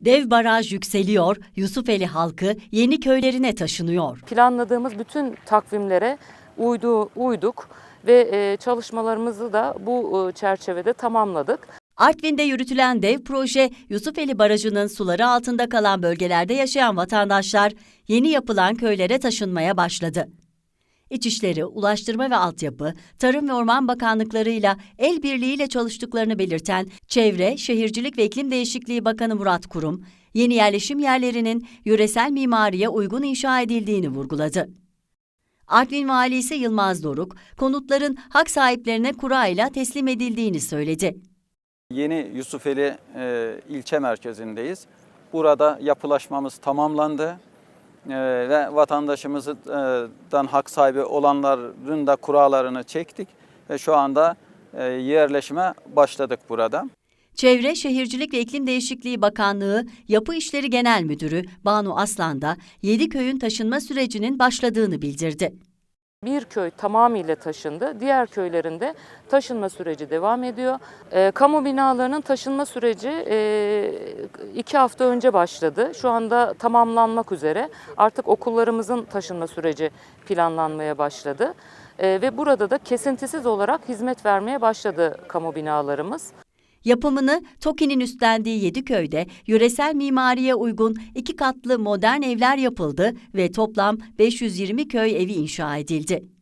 Dev baraj yükseliyor, Yusufeli halkı yeni köylerine taşınıyor. Planladığımız bütün takvimlere uydu, uyduk ve e, çalışmalarımızı da bu e, çerçevede tamamladık. Artvin'de yürütülen dev proje Yusufeli Barajı'nın suları altında kalan bölgelerde yaşayan vatandaşlar yeni yapılan köylere taşınmaya başladı. İçişleri, Ulaştırma ve Altyapı, Tarım ve Orman Bakanlıklarıyla el birliğiyle çalıştıklarını belirten Çevre, Şehircilik ve İklim Değişikliği Bakanı Murat Kurum, yeni yerleşim yerlerinin yöresel mimariye uygun inşa edildiğini vurguladı. Artvin Valisi Yılmaz Doruk, konutların hak sahiplerine kura ile teslim edildiğini söyledi. Yeni Yusufeli e, ilçe merkezindeyiz. Burada yapılaşmamız tamamlandı ve vatandaşımızdan hak sahibi olanların da kuralarını çektik ve şu anda e, yerleşime başladık burada. Çevre, Şehircilik ve İklim Değişikliği Bakanlığı Yapı İşleri Genel Müdürü Banu Aslan da 7 köyün taşınma sürecinin başladığını bildirdi. Bir köy tamamıyla taşındı. Diğer köylerinde taşınma süreci devam ediyor. E, kamu binalarının taşınma süreci e, iki hafta önce başladı. Şu anda tamamlanmak üzere. Artık okullarımızın taşınma süreci planlanmaya başladı. E, ve burada da kesintisiz olarak hizmet vermeye başladı kamu binalarımız. Yapımını TOKİ'nin üstlendiği 7 köyde yöresel mimariye uygun iki katlı modern evler yapıldı ve toplam 520 köy evi inşa edildi.